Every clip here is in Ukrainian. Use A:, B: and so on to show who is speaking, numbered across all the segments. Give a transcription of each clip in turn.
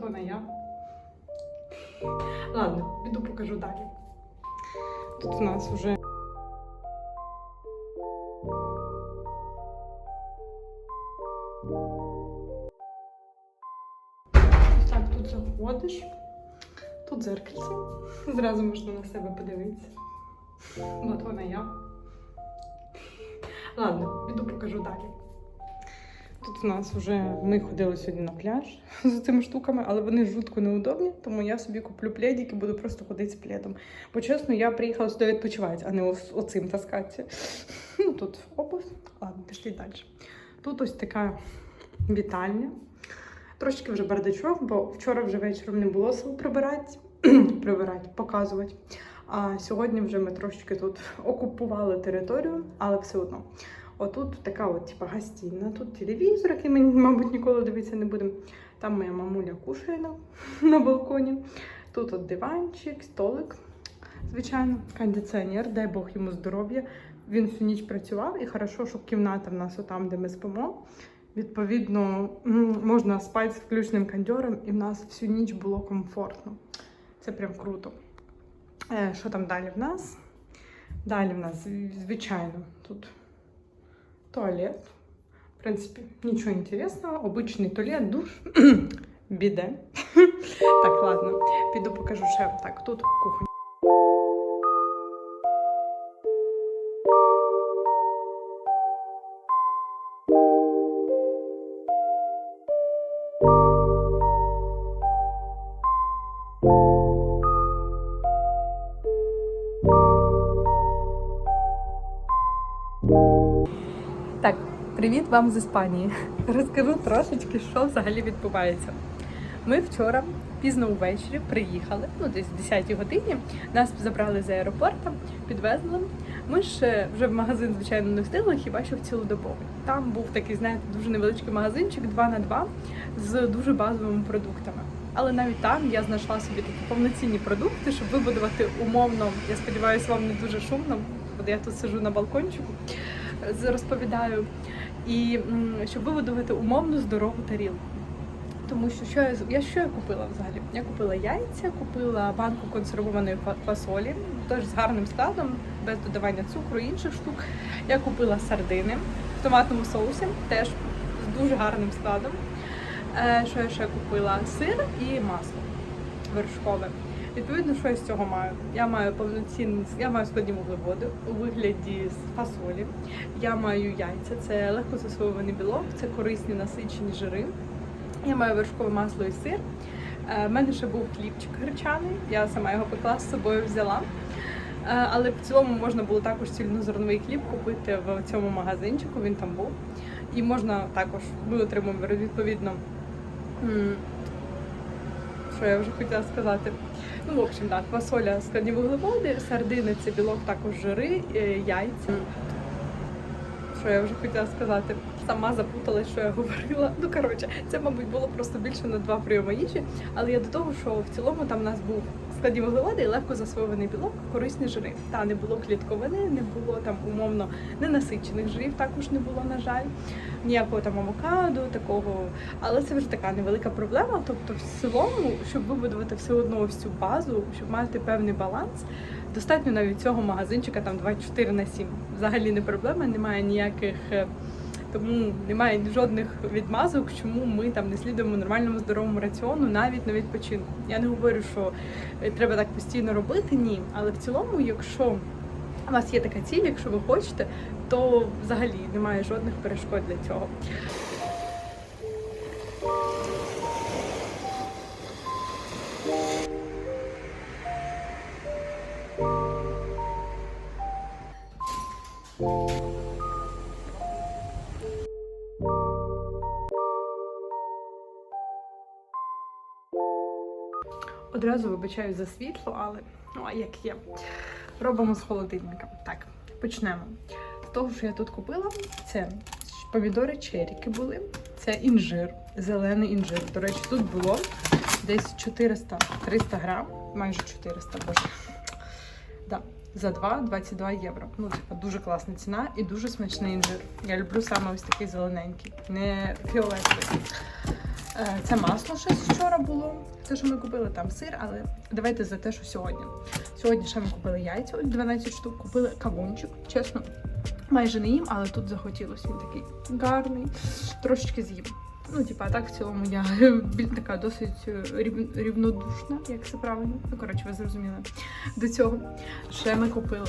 A: От вона я. Ладно, піду покажу далі. Тут у нас вже. Так, тут заходиш. Тут зеркальце. Зразу можна на себе подивитися. От вона я. Ладно, піду покажу далі. У нас вже ми ходили сьогодні на пляж з цими штуками, але вони жутко неудобні, тому я собі куплю пледик і буду просто ходити з пледом. Бо чесно, я приїхала сюди відпочивати, а не оцим таскатися. Ну тут обувь. Ладно, пішли далі. Тут ось така вітальня. Трошки вже бардачок, бо вчора вже вечором не було сил прибирати, прибирати, показувати. А сьогодні вже ми трошки тут окупували територію, але все одно. Отут така от, типа, гостінна, тут телевізор, який ми, мабуть, ніколи дивитися не будемо. Там моя мамуля кушає на, на балконі. Тут от диванчик, столик, звичайно, кондиціонер, дай Бог йому здоров'я. Він всю ніч працював і хорошо, що кімната в нас отам, де ми спимо. Відповідно, можна спати з включеним кондьором, і в нас всю ніч було комфортно. Це прям круто. Е, що там далі в нас? Далі в нас, звичайно, тут туалет. В принципе, ничего интересного. Обычный туалет, душ, биде. так, ладно, піду покажу ще. Так, тут кухня. Привіт вам з Іспанії. Розкажу трошечки, що взагалі відбувається. Ми вчора пізно увечері приїхали, ну десь в 10 годині. Нас забрали з аеропорту, підвезли. Ми ж е, вже в магазин, звичайно, не встигли, хіба що в цілодобовий. Там був такий, знаєте, дуже невеличкий магазинчик 2 на 2 з дуже базовими продуктами. Але навіть там я знайшла собі такі повноцінні продукти, щоб вибудувати умовно. Я сподіваюся, вам не дуже шумно, бо я тут сижу на балкончику, з- розповідаю. І щоб вибудувати умовно здорову тарілку. Тому що що я, я що я купила взагалі? Я купила яйця, купила банку консервованої фасолі, теж з гарним складом, без додавання цукру і інших штук. Я купила сардини в томатному соусі, теж з дуже гарним складом. Е, що я ще купила? Сир і масло вершкове. Відповідно, що я з цього маю? Я маю повноцінний, я маю складні вуглеводи у вигляді фасолі. Я маю яйця, це легко засвоюваний білок, це корисні насичені жири. Я маю вершкове масло і сир. Е, в мене ще був хлібчик гречаний, я сама його пекла з собою взяла. Е, але в цілому можна було також цільнозерновий хліб купити в цьому магазинчику, він там був. І можна також, ми отримуємо відповідно. Що я вже хотіла сказати? Ну, в общем, так, фасоля складні вуглеводи, сардини це білок, також жири, е, яйця. Що я вже хотіла сказати? Сама запуталась, що я говорила. Ну коротше, це, мабуть, було просто більше на два прийоми їжі. Але я до того, що в цілому там у нас був складні вуглеводи і легко засвоєний білок, корисні жири. Та не було клітковини, не було там умовно ненасичених жирів, також не було, на жаль, ніякого там авокадо, такого. Але це вже така невелика проблема. Тобто, в цілому, щоб вибудувати все одно ось цю базу, щоб мати певний баланс. Достатньо навіть цього магазинчика там 24 на 7. Взагалі не проблема, немає ніяких. Тому немає жодних відмазок, чому ми там не слідуємо нормальному здоровому раціону навіть на відпочинку. Я не говорю, що е, треба так постійно робити, ні. Але в цілому, якщо у вас є така ціль, якщо ви хочете, то взагалі немає жодних перешкод для цього. Одразу вибачаю за світло, але ну а як є. Робимо з холодильника. Так, почнемо. З того, що я тут купила, це помідори черіки були, це інжир, зелений інжир. До речі, тут було десь 400-300 грам, майже 400, боже. Да, за 2 22 євро. Ну, типа, дуже класна ціна і дуже смачний інжир. Я люблю саме ось такий зелененький, не фіолетовий. Е, Це масло ще вчора було. Те, що ми купили там сир, але давайте за те, що сьогодні. Сьогодні ще ми купили яйця, 12 штук, купили кавунчик. Чесно, майже не їм, але тут захотілося. Він такий гарний, трошечки з'їм. Ну, типа, так в цілому я така досить е, рів- рівнодушна, як це правильно. Ну, коротше, ви зрозуміли. До цього ще ми купили.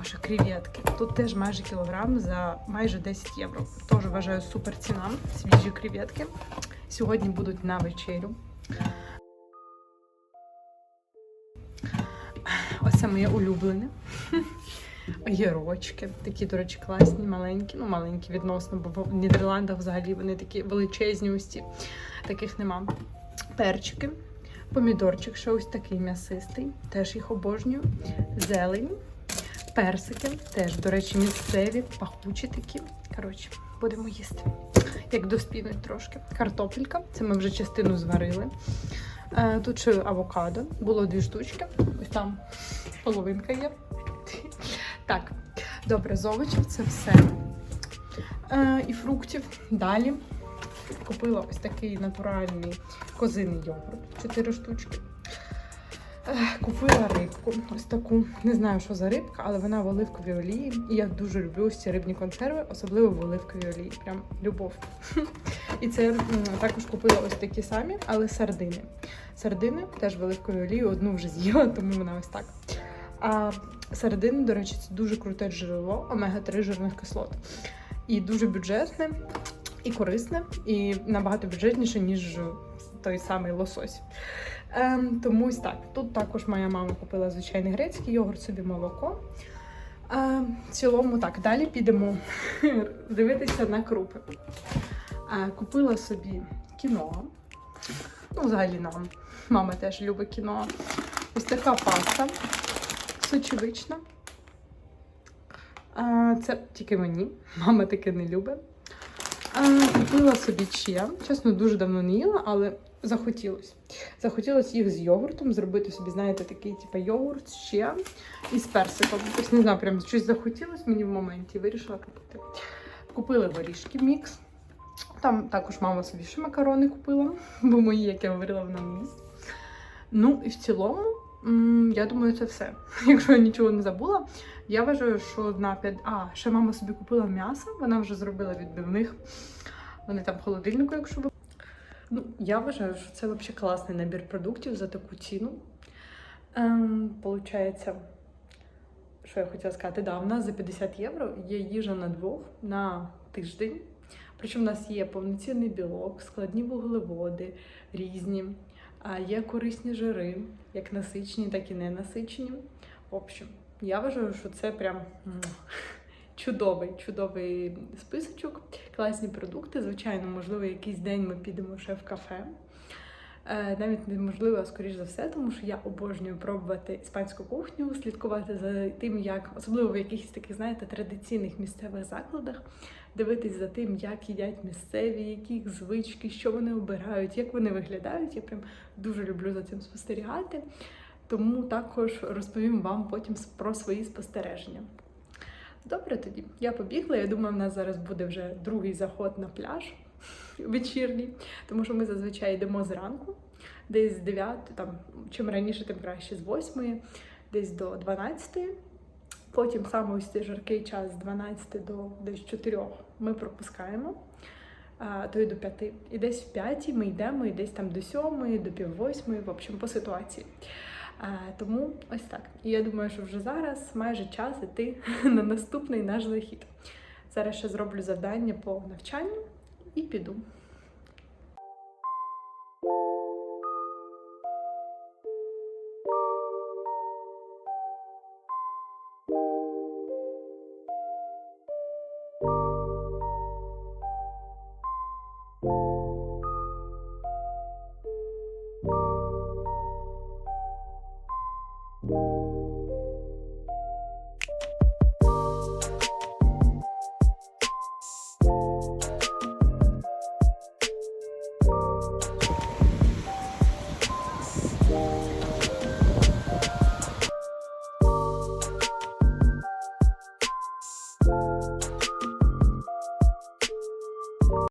A: Боже, креветки. Тут теж майже кілограм за майже 10 євро. Теж вважаю супер ціна. Свіжі креветки. Сьогодні будуть на вечерю. Оце моє улюблене. Огірочки. Такі, до речі, класні, маленькі. Ну, маленькі відносно, бо в Нідерландах взагалі вони такі величезні ці. Таких нема. Перчики. Помідорчик ще ось такий м'ясистий. Теж їх обожнюю. Зелень. Персики. Теж, до речі, місцеві, пахучі такі. Коротше, будемо їсти. Як доспінуть трошки. Картопелька. Це ми вже частину зварили. Е, Тут ще авокадо. Було дві штучки. Ось там половинка є. Так, добре, з овочів це все. Е, і фруктів. Далі купила ось такий натуральний козиний йогурт. Чотири штучки. Купила рибку, ось таку. Не знаю, що за рибка, але вона в оливковій олії. І я дуже люблю ось ці рибні консерви, особливо в оливковій олії. Прям любов. І це також купила ось такі самі, але сардини. Сардини теж в оливковій олії, одну вже з'їла, тому вона ось так. А сардини, до речі, це дуже круте джерело омега-3 жирних кислот. І дуже бюджетне, і корисне, і набагато бюджетніше, ніж той самий лосось. Ем, тому ось так. Тут також моя мама купила звичайний грецький йогурт, собі молоко. Ем, в цілому так, далі підемо дивитися на крупи. Е, купила собі кіно. Ну, взагалі нам. Мама теж любить кіно. Ось така паста сочевична. Е, це тільки мені. Мама таке не любить. Купила собі чия. Чесно, дуже давно не їла, але захотілося. Захотілося їх з йогуртом, зробити собі, знаєте, такий типу, йогурт з чия і з персиком. Тобто, не знаю, прям щось захотілося мені в моменті вирішила купити. Купили горішки мікс. Там також мама собі ще макарони купила, бо мої, як я говорила, вона їсть. Ну і в цілому, я думаю, це все. Якщо я нічого не забула, я вважаю, що на 5... А, ще мама собі купила м'ясо, вона вже зробила відбивних. Вони там в холодильнику, якщо ви. Ну, я вважаю, що це взагалі класний набір продуктів за таку ціну. Ем, получається, що я хотіла сказати, да, в нас за 50 євро є їжа на двох на тиждень. Причому в нас є повноцінний білок, складні вуглеводи, різні, а є корисні жири, як насичені, так і ненасичені. В общем, я вважаю, що це прям чудовий, чудовий списочок, класні продукти. Звичайно, можливо, якийсь день ми підемо ще в кафе. Е, Навіть неможливо, а скоріш за все, тому що я обожнюю пробувати іспанську кухню, слідкувати за тим, як особливо в якихось таких, знаєте, традиційних місцевих закладах, дивитись за тим, як їдять місцеві, які їх звички, що вони обирають, як вони виглядають. Я прям дуже люблю за цим спостерігати. Тому також розповім вам потім про свої спостереження. Добре, тоді я побігла. Я думаю, в нас зараз буде вже другий заход на пляж вечірній, тому що ми зазвичай йдемо зранку, десь з 9, там чим раніше, тим краще, з 8, десь до 12. Потім саме ось цей жаркий час з 12 до десь 4 ми пропускаємо, то й до п'яти. І десь в п'ятій ми йдемо, і десь там до сьомої, до пів 8, в общем, по ситуації. Тому ось так. І я думаю, що вже зараз майже час іти на наступний наш захід. Зараз ще зроблю завдання по навчанню і піду.